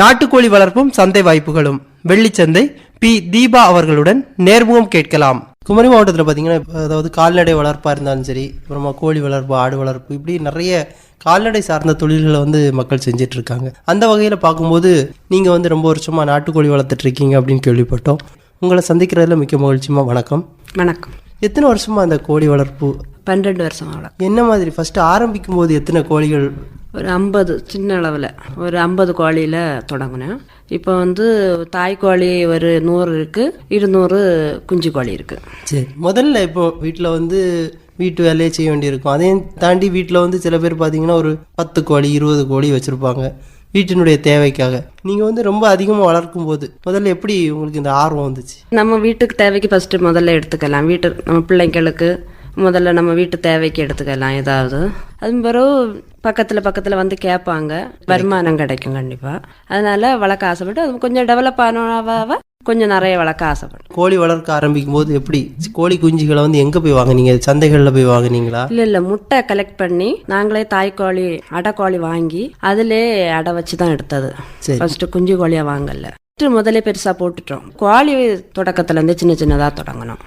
நாட்டுக்கோழி வளர்ப்பும் சந்தை வாய்ப்புகளும். வெள்ளிச்சந்தை பி. தீபா அவர்களுடன் நேர்முகம் கேட்கலாம். குமரி மாவட்டத்தில் பார்த்தீங்கன்னா இப்ப அதாவது கால்நடை வளர்ப்பாக இருந்தாலும் சரி அப்புறமா கோழி வளர்ப்பு ஆடு வளர்ப்பு இப்படி நிறைய கால்நடை சார்ந்த தொழில்களை வந்து மக்கள் செஞ்சுட்டு இருக்காங்க அந்த வகையில் பார்க்கும்போது நீங்கள் வந்து ரொம்ப வருஷமாக நாட்டுக்கோழி வளர்த்துட்டு இருக்கீங்க அப்படின்னு கேள்விப்பட்டோம். உங்களை சந்திக்கிறதுல மிக்க மகிழ்ச்சிமா வணக்கம். வணக்கம். எத்தனை வருஷமா அந்த கோழி வளர்ப்பு பன்னெண்டு வருஷம் அவ்வளோ என்ன மாதிரி? ஃபர்ஸ்ட் ஆரம்பிக்கும் போது எத்தனை கோழிகள்? ஒரு ஐம்பது சின்ன அளவில். ஒரு ஐம்பது கோழியில் தொடங்கினேன். இப்போ வந்து தாய் கோழி ஒரு நூறு இருக்குது இருநூறு குஞ்சு கோழி இருக்குது சரி. முதல்ல இப்போ வீட்டில் வந்து வீட்டு வேலையை செய்ய வேண்டியிருக்கும். அதையும் தாண்டி வீட்டில் வந்து சில பேர் பார்த்தீங்கன்னா ஒரு பத்து கோழி இருபது கோழி வச்சுருப்பாங்க வீட்டினுடைய தேவைக்காக. நீங்கள் வந்து ரொம்ப அதிகமாக வளர்க்கும் போது முதல்ல எப்படி உங்களுக்கு இந்த ஆர்வம் வந்துச்சு? நம்ம வீட்டுக்கு தேவைக்கு ஃபஸ்ட்டு முதல்ல எடுத்துக்கலாம். வீட்டு நம்ம பிள்ளைங்களுக்கு முதல்ல நம்ம வீட்டு தேவைக்கு எடுத்துக்கலாம் ஏதாவது. அது பிறகு பக்கத்தில் பக்கத்தில் வந்து கேட்பாங்க வருமானம் கிடைக்கும் கண்டிப்பாக அதனால வளர்க்க ஆசைப்பட்டு அது கொஞ்சம் டெவலப் ஆனவாக கொஞ்சம் நிறைய வளர்க்க ஆசைப்பட்டேன் கோழி வளர்க்க ஆரம்பிக்கும் போது எப்படி? கோழி குஞ்சுகளை வந்து எங்கே போய் வாங்குனீங்க? சந்தைகளில் போய் வாங்குனீங்களா? இல்ல இல்ல. முட்டை கலெக்ட் பண்ணி நாங்களே தாய்க்கோழி அடைக்கோழி வாங்கி அதிலே அடை வச்சு தான் எடுத்தது. சரி. ஃபர்ஸ்ட் குஞ்சு கோழியா வாங்கல. முதல்ல பெருசா போட்டுட்டோம். கோழி தொடக்கத்துல இருந்து சின்ன சின்னதா தொடங்கணும்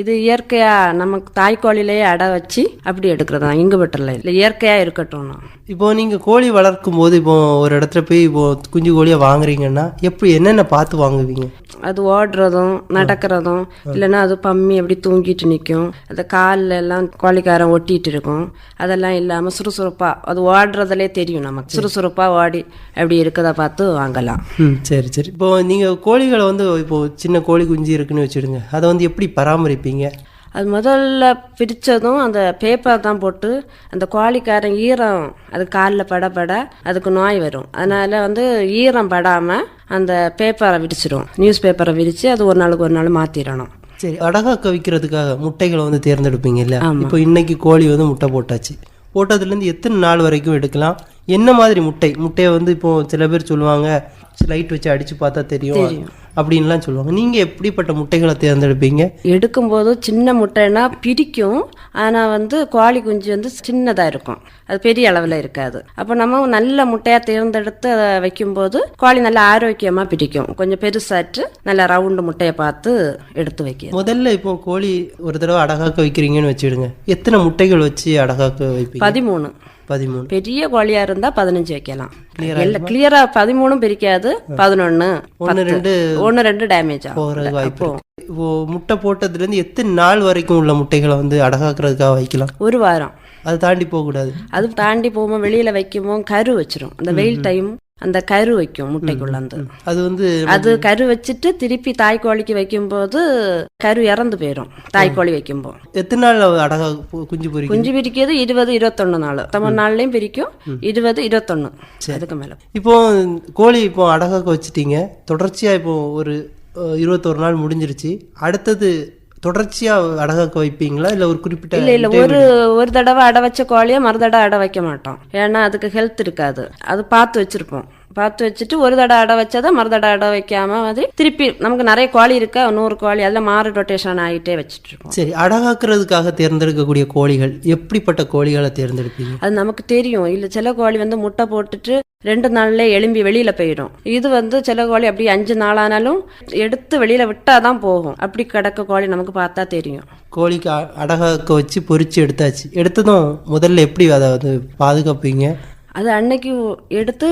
இது இயற்கையா நமக்கு தாய்க்கோழிலேயே அடை வச்சு அப்படி எடுக்கிறது? தான் இங்குபெட்டர்ல இல்லை இயற்கையா இருக்கட்டும் இப்போ நீங்கள் கோழி வளர்க்கும் போது இப்போ ஒரு இடத்துல போய் இப்போ குஞ்சு கோழியை வாங்குறீங்கன்னா எப்படி என்னென்ன பார்த்து வாங்குவீங்க? அது ஓடுறதும் நடக்கிறதும் இல்லைன்னா அது பம்மி அப்படி தூங்கிட்டு நிற்கும் அந்த காலில் எல்லாம் கோழிக்காரம் ஒட்டிட்டு இருக்கும். அதெல்லாம் இல்லாமல் சுறுசுறுப்பாக அது ஓடுறதுலே தெரியும் நமக்கு. சுறுசுறுப்பாக ஓடி அப்படி இருக்கதை பார்த்து வாங்கலாம். சரி சரி. இப்போ நீங்கள் கோழிகளை வந்து இப்போ சின்ன கோழி குஞ்சு இருக்குன்னு வச்சுடுங்க. அதை வந்து எப்படி பராமரிப்பீங்க அது முதல்ல பிரித்ததும் அந்த பேப்பர் தான் போட்டு அந்த கோழிக்காரன் ஈரம் அது காலில் பட பட அதுக்கு நோய் வரும். அதனால் வந்து ஈரம் படாமல் அந்த பேப்பரை விரிச்சிடும் நியூஸ் பேப்பரை விரித்து அது ஒரு நாளுக்கு ஒரு நாள் மாற்றிடணும் சரி அடகாக்க வைக்கிறதுக்காக முட்டைகளை வந்து தேர்ந்தெடுப்பீங்க இல்ல இப்போ இன்னைக்கு கோழி வந்து முட்டை போட்டாச்சு. போட்டதுலேருந்து எத்தனை நாள் வரைக்கும் எடுக்கலாம்? என்ன மாதிரி முட்டை? முட்டையை வந்து இப்போ சில பேர் சொல்லுவாங்க லைட் வச்சு அடிச்சு பார்த்தா தெரியும். அப்படின்லாம் சொல்லுவாங்க. நீங்க எப்படிப்பட்ட முட்டைகளை தேர்ந்தெடுப்பீங்க? எடுக்கும்போது சின்ன முட்டைனா பிடிக்கும். ஆனால் வந்து கோழி குஞ்சு வந்து சின்னதாக இருக்கும். அது பெரிய அளவில் இருக்காது. அப்போ நம்ம நல்ல முட்டையாக தேர்ந்தெடுத்து அதை வைக்கும்போது கோழி நல்லா ஆரோக்கியமாக பிடிக்கும். கொஞ்சம் பெருசாட்டு நல்ல ரவுண்டு முட்டையை பார்த்து எடுத்து வைக்க முதல்ல இப்போ கோழி ஒரு தடவை அடகாக்க வைக்கிறீங்கன்னு வச்சுடுங்க. எத்தனை முட்டைகள் வச்சு அடகாக்க வைப்பீங்க? பதிமூணு. பதிமூணு. பெரிய கோழியா இருந்தா பதினஞ்சு வைக்கலாம். கிளியரா பதிமூணும் பிரிக்காது பதினொன்னு ஒன்று ரெண்டு ஒன்னு ரெண்டு டேமேஜ் ஆகும். வாய்ப்பு முட்டை போட்டதுலேருந்து எத்தனை நாள் வரைக்கும் உள்ள முட்டைகளை வந்து அடகாக்கிறதுக்காக வைக்கலாம்? ஒரு வாரம். அதை தாண்டி போகக்கூடாது. அது தாண்டி போகும்போது வெளியில வைக்கும்போது கரு வச்சிரும். அந்த வெயில் டைம் அந்த கரு வைக்கும் முட்டைக்குள்ள அந்த அது வந்து அது கரு வச்சுட்டு திருப்பி தாய்க்கோழிக்கு வைக்கும்போது கரு இறந்து போயிடும் தாய்க்கோழி வைக்கும்போது எத்தனை நாள் அடகா குஞ்சு பொரிக்கும்? குஞ்சு பிரிக்கிறது இருபது இருபத்தொன்னு நாள். தமிழ் நாள்லயும் பிரிக்கும் இருபது இருபத்தொன்னு. அதுக்கு மேல. இப்போ கோழி இப்போ அடகாக்க வச்சிட்டீங்க தொடர்ச்சியா இப்போ ஒரு இருபத்தொரு நாள் முடிஞ்சிருச்சு. அடுத்தது தொடர்ச்சியா அடகாக்க வைப்பீங்களா? இல்ல ஒரு குறிப்பிட்ட இல்ல இல்ல. ஒரு ஒரு தடவை அடை வச்ச கோழியை மறு தடவை அடை வைக்க மாட்டோம். ஏன்னா அதுக்கு ஹெல்த் இருக்காது. அது பார்த்து வச்சிருப்போம். பார்த்து வச்சுட்டு ஒரு தடவை அடை வச்சதை மறு தடவை அடை வைக்காம மாதிரி திருப்பி நமக்கு நிறைய கோழி இருக்கா? நூறு கோழி. அதெல்லாம் மாறு ரொட்டேஷன் ஆகிட்டே வச்சுட்டு இருக்கோம் சரி அடகாக்குறதுக்காக தேர்ந்தெடுக்கக்கூடிய கோழிகள் எப்படிப்பட்ட கோழிகளை தேர்ந்தெடுப்பீங்க? அது நமக்கு தெரியும். இல்ல சில கோழி வந்து முட்டை போட்டுட்டு ரெண்டு நாள்ல எலும்பி வெளியில போயிடும். இது வந்து சில கோழி அப்படி அஞ்சு நாளானாலும் எடுத்து வெளியில விட்டாதான் போகும். அப்படி கிடக்க கோழி நமக்கு பார்த்தா தெரியும். கோழிக்கு அடகாக்க வச்சு பொரிச்சு எடுத்தாச்சு. எடுத்ததும் முதல்ல எப்படி அதை வந்து பாதுகாப்பீங்க? அது அன்னைக்கு எடுத்து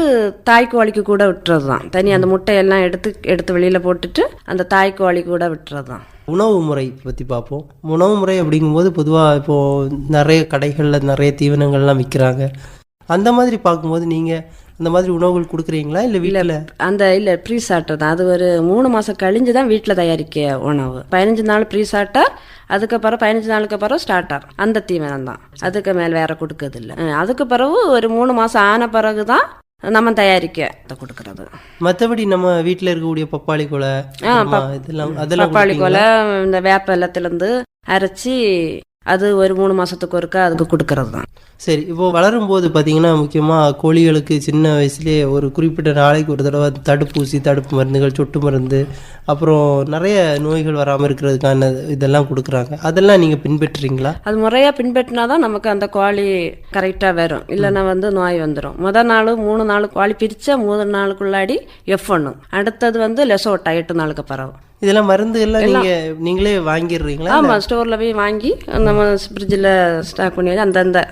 தாய்க்கோழிக்கு கூட விட்டுறது தான் தனி அந்த முட்டையெல்லாம் எடுத்து எடுத்து வெளியில போட்டுட்டு அந்த தாய்க்கோழி கூட விட்டுறது தான் உணவு முறை பற்றி பார்ப்போம். உணவு முறை அப்படிங்கும்போது பொதுவாக இப்போது நிறைய கடைகளில் நிறைய தீவனங்கள்லாம் விற்கிறாங்க அந்த மாதிரி பார்க்கும்போது நீங்கள் அந்த மாதிரி உணவுகள் கொடுக்குறீங்களா இல்லை வீட்டில் அந்த இல்ல ப்ரீ சாட்டர் தான். அது ஒரு மூணு மாசம் கழிஞ்சு தான் வீட்டில் தயாரிக்க உணவு. பதினஞ்சு நாள் ப்ரீ சாட்டர் அதுக்கப்புறம் பதினஞ்சு நாளுக்கு அப்புறம் ஸ்டார்டர் அந்த தீவனம் தான். அதுக்கு மேல் வேற கொடுக்கறது இல்ல அதுக்கு பிறகு ஒரு மூணு மாசம் ஆன பிறகு தான் நம்ம தயாரிக்க கொடுக்கறது. மற்றபடி நம்ம வீட்டில் இருக்கக்கூடிய பப்பாளி கொலை இதெல்லாம் பப்பாளி கொலை இந்த வேப்ப வெள்ளத்துலேருந்து அரைச்சி அது ஒரு மூணு மாசத்துக்கு ஒருக்கா அதுக்கு கொடுக்கறது தான் சரி இப்போ வளரும் போது பார்த்தீங்கன்னா முக்கியமாக கோழிகளுக்கு சின்ன வயசுலேயே ஒரு குறிப்பிட்ட நாளைக்கு ஒரு தடவை தடுப்பூசி தடுப்பு மருந்துகள் சொட்டு மருந்து அப்புறம் நிறைய நோய்கள் வராமல் இருக்கிறதுக்கான இதெல்லாம் கொடுக்குறாங்க. அதெல்லாம் நீங்கள் பின்பற்றுறீங்களா? அது முறையா பின்பற்றினா தான் நமக்கு அந்த கோழி கரெக்டா வரும். இல்லைன்னா வந்து நோய் வந்துடும் முத நாள் மூணு நாள் கோழி பிரிச்சா மூணு நாளுக்குள்ளாடி எஃப் ஒன்று அடுத்தது வந்து லெசோட்டா எட்டு நாளுக்கு பரவும் இதெல்லாம் மருந்து எல்லாம் நீங்கள் நீங்களே வாங்கிடுறீங்களா? ஆமா ஸ்டோர்ல போய் வாங்கி நம்ம ஃப்ரிட்ஜில் ஸ்டாக் பண்ணி அந்தந்த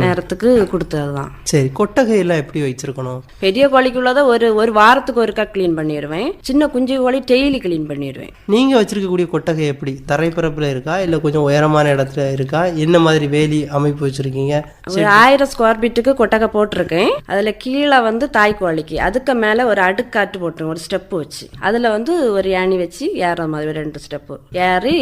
நேரத்துக்கு கொடுத்தது தான் சரி கொட்டகையெல்லாம் எப்படி வச்சிருக்கணும் பெரிய கோழிக்குள்ளதை ஒரு ஒரு வாரத்துக்கு ஒருக்கா க்ளீன் பண்ணிடுவேன் சின்ன குஞ்சு கோழி டெய்லி க்ளீன் பண்ணிடுவேன் நீங்கள் வச்சிருக்கக்கூடிய கொட்டகை எப்படி? தரைப்பரப்பில் இருக்கா? இல்லை கொஞ்சம் உயரமான இடத்துல இருக்கா? என்ன மாதிரி வேலி அமைப்பு வச்சிருக்கீங்க? ஒரு ஆயிரம் ஸ்கொயர் ஃபீட்டுக்கு கொட்டகை போட்டிருக்கேன். அதில் கீழே வந்து தாய் கோழிக்கு அதுக்கு மேலே ஒரு அடுக்காட்டு போட்டிருக்கேன் ஒரு ஸ்டெப்பு வச்சு. அதில் வந்து ஒரு யானி வச்சு ஏற மாதிரி ரெண்டு ஸ்டெப்பு ஏறி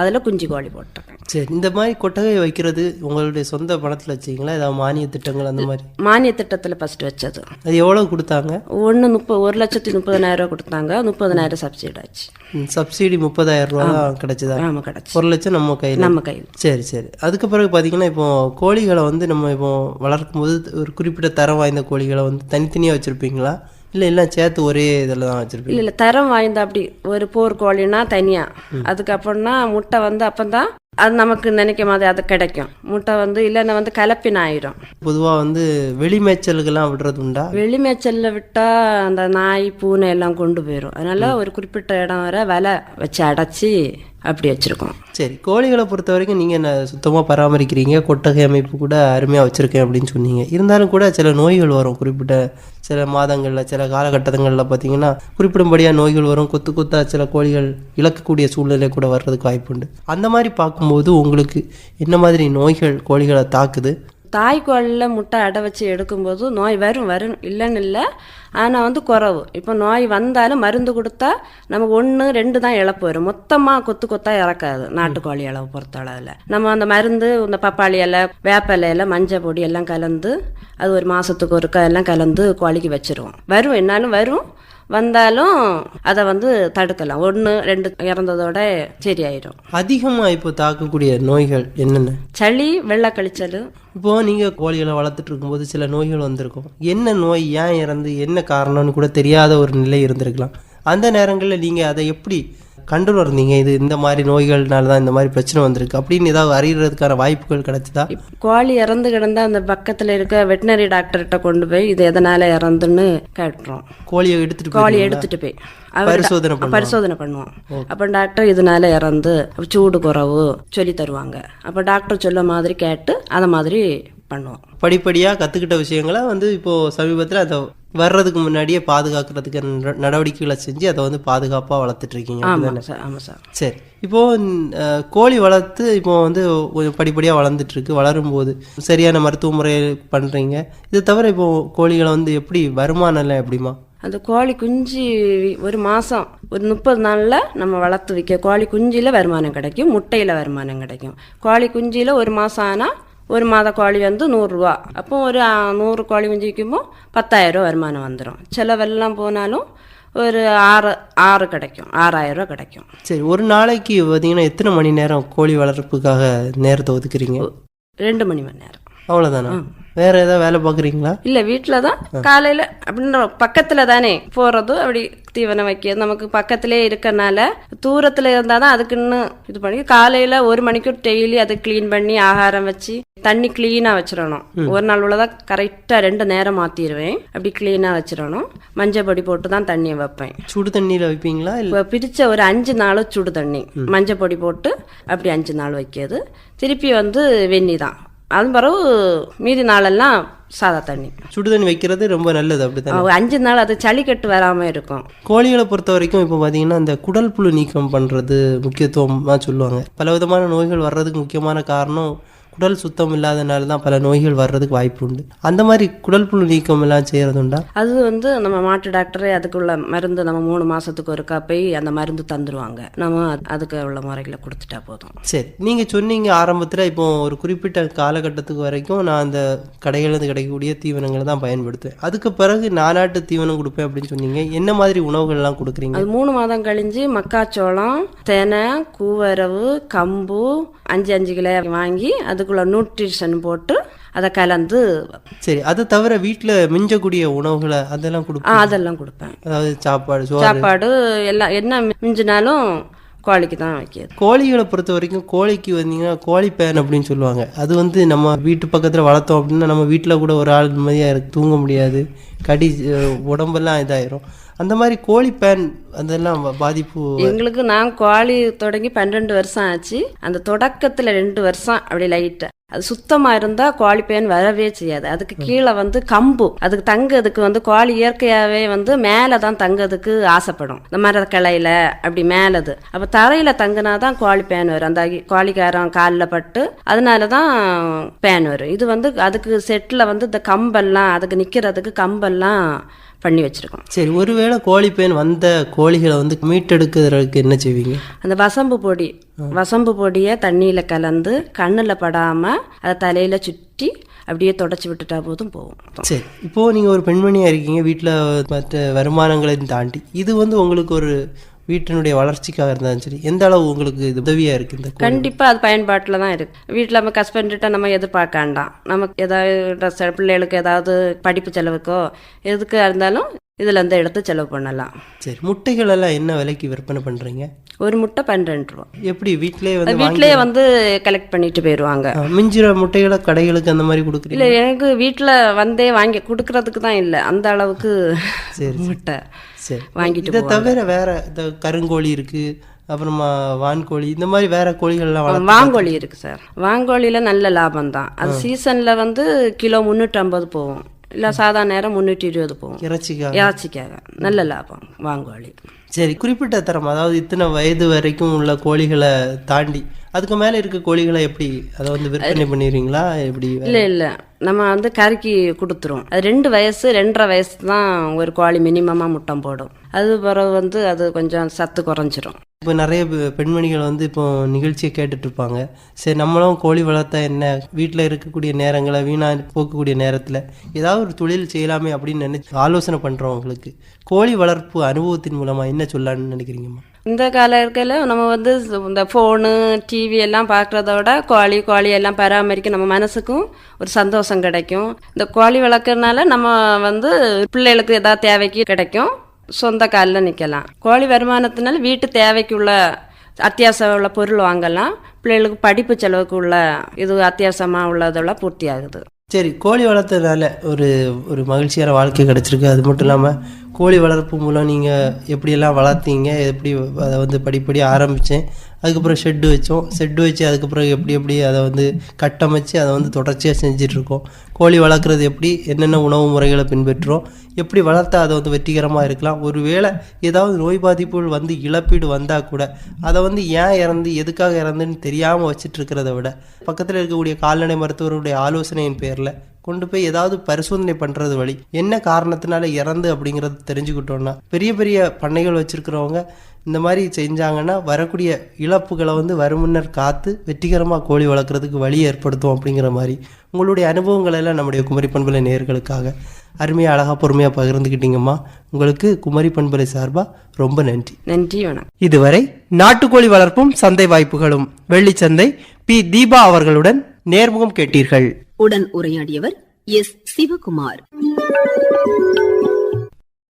அதில் குஞ்சு கோழி போட்டிருக்கேன். சரி இந்த மாதிரி கொட்டகை வைக்கிறது உங்களுடைய சொந்த பணத்தில் வச்சீங்களா ஏதாவது மானிய திட்டங்கள் அந்த மாதிரி? மானிய திட்டத்தில் ஃபர்ஸ்ட் வச்சது. அது எவ்வளோ கொடுத்தாங்க? ஒன்று முப்பது ஒரு லட்சத்தி முப்பதனாயிரம் ரூபா கொடுத்தாங்க. முப்பதனாயிரம் சப்சிடி ஆச்சு. சப்சிடி முப்பதாயிரம் ரூபா கிடைச்சதா? ஆமாம் கிடச்சி. ஒரு லட்சம் நம்ம கையில். நம்ம கையில். சரி சரி. அதுக்கு பிறகு பார்த்தீங்கன்னா இப்போ கோழிகளை வந்து நம்ம இப்போ வளர்க்கும் போது ஒரு குறிப்பிட்ட தரம் வாய்ந்த கோழிகளை வந்து தனித்தனியாக வச்சுருப்பீங்களா? இல்லை எல்லாம் சேர்த்து ஒரே இதில் தான் வச்சுருப்பீங்க. இல்லை இல்லை தரம் வாய்ந்த அப்படி ஒரு போர் கோழினா தனியாக அதுக்கப்புறம்னா முட்டை வந்து அப்பந்தான் அது நமக்கு நினைக்க மாதிரி அது கிடைக்கும். முட்டை வந்து இல்லைன்னா வந்து கலப்பின ஆயிரும். பொதுவாக வந்து வெளி மேய்ச்சலுக்கெல்லாம் விடுறது உண்டா? வெளி மேய்ச்சல்ல விட்டா அந்த நாய் பூனை எல்லாம் கொண்டு போயிடும் அதனால ஒரு குறிப்பிட்ட இடம் வரை வலை வச்சு அடைச்சி அப்படி வச்சுருக்கோம். சரி கோழிகளை பொறுத்த வரைக்கும் நீங்கள் என்ன சுத்தமாக பராமரிக்கிறீங்க? கொட்டகை அமைப்பு கூட அருமையாக வச்சுருக்கேன் அப்படின்னு சொன்னீங்க. இருந்தாலும் கூட சில நோய்கள் வரும். குறிப்பிட்ட சில மாதங்களில் சில காலகட்டங்களில் பார்த்தீங்கன்னா குறிப்பிடும்படியாக நோய்கள் வரும். கொத்து கொத்தாக சில கோழிகள் இழக்கக்கூடிய சூழ்நிலை கூட வர்றதுக்கு வாய்ப்புண்டு. அந்த மாதிரி பார்க்கும்போது உங்களுக்கு என்ன மாதிரி நோய்கள் கோழிகளை தாக்குது? தாய் கோழியில் முட்டை அடை வச்சு எடுக்கும்போது நோய் வரும் வரும் இல்லைன்னு இல்லை ஆனால் வந்து குறவு. இப்போ நோய் வந்தாலும் மருந்து கொடுத்தா நமக்கு ஒன்று ரெண்டு தான் இழப்பு வரும். மொத்தமாக கொத்து கொத்தா இறக்காது நாட்டுக்கோழி அளவு பொறுத்த அளவில் நம்ம அந்த மருந்து இந்த பப்பாளி இலை வேப்ப இலையில மஞ்சள் பொடி எல்லாம் கலந்து அது ஒரு மாதத்துக்கு ஒருக்கா எல்லாம் கலந்து கோழிக்கு வச்சிருவோம். வரும் என்னாலும் வரும். வந்தாலும் அதை வந்து தடுக்கலாம். ஒன்று ரெண்டு இறந்ததோட சரியாயிடும் அதிகமாக இப்போ தாக்கக்கூடிய நோய்கள் என்னென்ன? சளி வெள்ளை கழிச்சல். இப்போ நீங்கள் கோழிகளை வளர்த்துட்டு இருக்கும்போது சில நோய்கள் வந்திருக்கும். என்ன நோய் ஏன் இறந்து என்ன காரணம்னு கூட தெரியாத ஒரு நிலை இருந்திருக்கலாம். அந்த நேரங்களில் நீங்கள் அதை எப்படி கண்டுணர்ந்தீங்க இது இந்த மாதிரி நோய்கள்னால தான் இந்த மாதிரி பிரச்சனை வந்திருக்கு. அப்படின்னு ஏதாவது அறியறதுக்கான வாய்ப்புகள் கிடைச்சதா? கோழி இறந்து கிடந்தா அந்த பக்கத்துல இருக்க வெட்டினரி டாக்டர்கிட்ட கொண்டு போய் இது எதனால இறந்துன்னு கேட்டுறோம். கோழியை எடுத்துட்டு கோழி போய் எடுத்துட்டு போய். பரிசோதனை. பரிசோதனை பண்ணுவோம் அப்ப டாக்டர் இதனால இறந்து சூடு குறவு சொல்லி தருவாங்க. அப்ப டாக்டர் சொல்ல மாதிரி கேட்டு அதை மாதிரி பண்ணுவோம். படிப்படியாக கற்றுக்கிட்ட விஷயங்களை வந்து இப்போ சமீபத்தில் அதை வர்றதுக்கு முன்னாடியே பாதுகாக்கிறதுக்கு நட- நடவடிக்கைகளை செஞ்சு அதை வந்து பாதுகாப்பாக வளர்த்துட்டு இருக்கீங்க ஆமா சார் ஆமா சார். சரி. இப்போ அஹ், கோழி வளர்த்து இப்போ வந்து கொஞ்சம் படிப்படியாக வளர்ந்துட்டு இருக்கு வளரும் போது சரியான மருத்துவ முறை பண்றீங்க. இது தவிர இப்போ கோழிகளை வந்து எப்படி வருமானம் எல்லாம் எப்படிமா அந்த கோழி குஞ்சு ஒரு மாதம் ஒரு முப்பது நாளில் நம்ம வளர்த்து வைக்க கோழி குஞ்சியில் வருமானம் கிடைக்கும் முட்டையில் வருமானம் கிடைக்கும். கோழி குஞ்சியில் ஒரு மாதம் ஆனால் ஒரு மாத கோழி வந்து நூறுரூவா அப்போ ஒரு நூறு கோழி குஞ்சு விற்கும்போது பத்தாயிரம் வருமானம் வந்துடும் செலவெல்லாம் போனாலும் ஒரு ஆறு ஆறு கிடைக்கும் ஆறாயிரம் ரூபா கிடைக்கும் சரி ஒரு நாளைக்கு பார்த்தீங்கன்னா எத்தனை மணி நேரம் கோழி வளர்ப்புக்காக நேரத்தை ஒதுக்குறீங்க ரெண்டு மணி மணி நேரம் அவ்வளோதானா வேற ஏதாவது வேலை பார்க்குறீங்களா? இல்லை வீட்டில் தான். காலையில் அப்படின்ற பக்கத்தில் தானே போகிறது அப்படி தீவனம் வைக்கிறது. நமக்கு பக்கத்திலே இருக்கறனால தூரத்தில் இருந்தால் தான் அதுக்குன்னு இது பண்ணி காலையில் ஒரு மணிக்கு டெய்லி அதை க்ளீன் பண்ணி ஆகாரம் வச்சு தண்ணி க்ளீனாக வச்சிடணும். ஒரு நாள் உள்ளதான் கரெக்டாக ரெண்டு நேரம் மாற்றிடுவேன் அப்படி க்ளீனாக வச்சிடணும். மஞ்சள் பொடி போட்டு தான் தண்ணியை வைப்பேன். சுடு தண்ணியில் வைப்பீங்களா? இல்லை இப்போ பிரித்த ஒரு அஞ்சு நாள் சுடு தண்ணி. மஞ்சள் பொடி போட்டு அப்படி அஞ்சு நாள் வைக்கிறது. திருப்பி வந்து வெந்நி தான். அது பிறகு மீதி நாளெல்லாம் சாதா தண்ணி. சுடு தண்ணி வைக்கிறது ரொம்ப நல்லது அப்படித்தானே? ஒரு அஞ்சு நாள் அது சளிக்கட்டு வராமல் இருக்கும். கோழிகளை பொறுத்த வரைக்கும் இப்போ பார்த்தீங்கன்னா இந்த குடல் புழு நீக்கம் பண்ணுறது முக்கியத்துவமாக சொல்லுவாங்க. பல விதமான நோய்கள் வர்றதுக்கு முக்கியமான காரணம் குடல் சுத்தம் இல்லாதனால தான் பல நோய்கள் வர்றதுக்கு வாய்ப்பு உண்டு. அந்த மாதிரி குடல் புழு நீக்கம் எல்லாம் செய்யறதுண்டா அது வந்து நம்ம மாட்டு டாக்டரே அதுக்குள்ள மருந்து நம்ம மூணு மாசத்துக்கு ஒருக்கா போய் அந்த மருந்து தந்துருவாங்க. நம்ம அது- அதுக்கு உள்ள முறைகளை கொடுத்துட்டா போதும். சரி நீங்கள் சொன்னீங்க ஆரம்பத்தில் இப்போ ஒரு குறிப்பிட்ட காலகட்டத்துக்கு வரைக்கும் நான் அந்த கடைகளிலிருந்து கிடைக்கக்கூடிய தீவனங்களை தான் பயன்படுத்துவேன். அதுக்கு பிறகு நானாட்டு தீவனம் கொடுப்பேன் அப்படின்னு சொன்னீங்க. என்ன மாதிரி உணவுகள்லாம் கொடுக்குறீங்க? அது மூணு மாதம் கழிஞ்சு மக்காச்சோளம் தெனை கூவரவு கம்பு அஞ்சு அஞ்சு கிலோ வாங்கி அதுக்குள்ள நியூட்ரிஷன் போட்டு அதை கலந்து சரி அது தவிர வீட்டில் மிஞ்சக்கூடிய உணவுகளை அதெல்லாம் ஆ, கொடுப்போம் அதெல்லாம் கொடுப்பேன். அதாவது சாப்பாடு சாப்பாடு எல்லாம் என்ன மிஞ்சினாலும் கோழிக்கு தான் வைக்கிறது. கோழிகளை பொறுத்த வரைக்கும் கோழிக்கு வந்தீங்கன்னா கோழி பேன் அப்படின்னு சொல்லுவாங்க. அது வந்து நம்ம வீட்டு பக்கத்தில் வளர்த்தோம் அப்படின்னா நம்ம வீட்டில் கூட ஒரு ஆள் நிம்மதியாக இருக்கு தூங்க முடியாது. கடி உடம்பெல்லாம் இதாயிரும். அந்த மாதிரி கோழி பேன் அதெல்லாம் பாதிப்பு எங்களுக்கு நான் கோழி தொடங்கி பன்னெண்டு வருஷம் ஆச்சு. அந்த தொடக்கத்துல ரெண்டு வருஷம் அப்படி லைட்டா அது சுத்தமா இருந்தா கோழி பேன் வரவே செய்யாது. அதுக்கு கீழே வந்து கம்பு. அதுக்கு தங்குறதுக்கு வந்து கோழி இயற்கையாவே வந்து மேல தான் தங்குறதுக்கு ஆசைப்படும். இந்த மர கிளையில அப்படி மேலது. அப்ப தரையில தங்குனாதான் கோழி பேன் வரும். அந்த கோழிக்காரம் காலில் பட்டு அதனால தான் பேன் வரும். இது வந்து அதுக்கு செட்டில் வந்து இந்த கம்பெல்லாம் அதுக்கு நிக்கிறதுக்கு கம்பெல்லாம் பண்ணி வச்சிருக்கோம். சரி ஒருவேளை கோழி பேன் வந்த கோழிகளை வந்து மீட்டெடுக்கிறதுக்கு என்ன செய்வீங்க? அந்த வசம்பு பொடி வசம்பு பொடியை தண்ணியில் கலந்து கண்ணில் படாமல் அதை தலையில் சுற்றி அப்படியே தொடச்சி விட்டுட்டா போதும் போகும் சரி இப்போ நீங்க ஒரு பெண்மணியா இருக்கீங்க வீட்டில் மற்ற வருமானங்களை தாண்டி. இது வந்து உங்களுக்கு ஒரு வீட்டினுடைய வளர்ச்சிக்காக இருந்தாலும் சரி எந்த அளவு உங்களுக்கு இது உதவியா இருக்கு இந்த கண்டிப்பாக அது பயன்பாட்டில் தான் இருக்கு. வீட்டில் நம்ம ஹஸ்பண்ட்கிட்ட நம்ம எதிர்பார்க்க வேண்டாம். நமக்கு ஏதாவது பிள்ளைகளுக்கு ஏதாவது படிப்பு செலவுக்கோ எதுக்கு இருந்தாலும் இதுல இருந்து எடுத்து செலவு பண்ணலாம். சரி முட்டைகள் எல்லாம் என்ன விலைக்கு விற்பனை பண்றீங்க? ஒரு முட்டை பன்னெண்டு ரூபா எப்படி வீட்டிலே வந்து வீட்டிலேயே வந்து கலெக்ட் பண்ணிட்டு போயிடுவாங்க மிஞ்சிற முட்டைகளை கடைகளுக்கு அந்த மாதிரி கொடுக்குறீங்க? இல்லை எனக்கு வீட்டில் வந்தே வாங்கி கொடுக்கறதுக்கு தான் இல்லை. அந்த அளவுக்கு சரி முட்டை சரி. வாங்கிட்டு இதை தவிர வேற இந்த கருங்கோழி இருக்கு அப்புறமா வான்கோழி இந்த மாதிரி வேற கோழிகள்லாம் வாங்கோழி இருக்கு சார். வாங்கோழியில நல்ல லாபம் தான். அது சீசன்ல வந்து கிலோ முந்நூற்றி ஐம்பது போகும். இல்ல சாதாரண நேரம் முந்நூற்றி இருபது போகும். இறைச்சிக்காக? இறைச்சிக்காக. நல்ல லாபம் வாங்கோழி சரி குறிப்பிட்ட தரம் அதாவது இத்தனை வயது வரைக்கும் உள்ள கோழிகளை தாண்டி அதுக்கு மேல இருக்க கோழிகளை எப்படி அதை வந்து விற்பனை பண்ணிடுறீங்களா? எப்படி? இல்ல இல்ல. நம்ம வந்து கறிக்கு கொடுத்துருவோம் அது ரெண்டு வயசு ரெண்டரை வயசு தான் ஒரு கோழி மினிமமா முட்டம் போடும். அது பிறகு வந்து அது கொஞ்சம் சத்து குறைஞ்சிரும். இப்போ நிறைய பெண்மணிகள் வந்து இப்போ நிகழ்ச்சியை கேட்டுட்டு இருப்பாங்க. சரி நம்மளும் கோழி வளர்த்தா என்ன? வீட்டில் இருக்கக்கூடிய நேரங்களை வீணா போக்கக்கூடிய நேரத்தில் ஏதாவது ஒரு தொழில் செய்யலாமே அப்படின்னு நினைச்சு ஆலோசனை பண்ணுறவங்களுக்கு கோழி வளர்ப்பு அனுபவத்தின் மூலமாக என்ன சொல்லலாம்னு நினைக்கிறீங்கம்மா? இந்த கால இருக்கையில் நம்ம வந்து இந்த ஃபோனு டிவி எல்லாம் பார்க்குறத விட கோழி கோழி எல்லாம் பராமரிக்க நம்ம மனசுக்கும் ஒரு சந்தோஷம் கிடைக்கும். இந்த கோழி வளர்க்குறதுனால நம்ம வந்து பிள்ளைகளுக்கு ஏதாவது தேவைக்கு கிடைக்கும். சொந்த காலில் நிற்கலாம் கோழி வருமானத்தினால வீட்டு தேவைக்குள்ள அத்தியாவசியம் உள்ள பொருள் வாங்கலாம். பிள்ளைகளுக்கு படிப்பு செலவுக்கு உள்ள இது அத்தியாவசியமாக உள்ளதெல்லாம் பூர்த்தி ஆகுது சரி கோழி வளர்த்ததுனால ஒரு ஒரு மகிழ்ச்சியான வாழ்க்கை கிடச்சிருக்கு. அது மட்டும் இல்லாமல் கோழி வளர்ப்பு மூலம் நீங்கள் எப்படியெல்லாம் வளர்த்தீங்க எப்படி அதை வந்து படிப்படியாக ஆரம்பித்தேன் அதுக்கப்புறம் ஷெட்டு வச்சோம். ஷெட்டு வச்சு அதுக்கப்புறம் எப்படி எப்படி அதை வந்து கட்டமைச்சு அதை வந்து தொடர்ச்சியாக செஞ்சிட்ருக்கோம். கோழி வளர்க்குறது எப்படி என்னென்ன உணவு முறைகளை பின்பற்றுறோம் எப்படி வளர்த்தா அதை வந்து வெற்றிகரமாக இருக்கலாம். ஒருவேளை ஏதாவது நோய் பாதிப்புகள் வந்து இழப்பீடு வந்தால் கூட அதை வந்து ஏன் இறந்து எதுக்காக இறந்துன்னு தெரியாமல் வச்சிட்டு இருக்கிறத விட பக்கத்தில் இருக்கக்கூடிய கால்நடை மருத்துவருடைய ஆலோசனையின் பேரில் கொண்டு போய் ஏதாவது பரிசோதனை பண்ணுறது வழி. என்ன காரணத்தினால இறந்து அப்படிங்கிறது தெரிஞ்சுக்கிட்டோம்னா பெரிய பெரிய பண்ணைகள் வச்சுருக்கிறவங்க இந்த மாதிரி செஞ்சாங்கன்னா வரக்கூடிய இழப்புகளை வந்து வருமுன்னர் காத்து வெற்றிகரமாக கோழி வளர்க்குறதுக்கு வழி ஏற்படுத்தும் அப்படிங்கிற மாதிரி உங்களுடைய அனுபவங்களை எல்லாம் நம்முடைய குமரி பண்பலை நேயர்களுக்காக அருமையாக அழகாக பொறுமையாக பகிர்ந்துக்கிட்டீங்கம்மா. உங்களுக்கு குமரி பண்பலை சார்பாக ரொம்ப நன்றி. நன்றி வணக்கம். இதுவரை நாட்டுக்கோழி வளர்ப்பும் சந்தை வாய்ப்புகளும். வெள்ளிச்சந்தை பி. தீபா அவர்களுடன் நேர்முகம் கேட்டீர்கள். உடன் உரையாடியவர் எஸ் சிவகுமார்.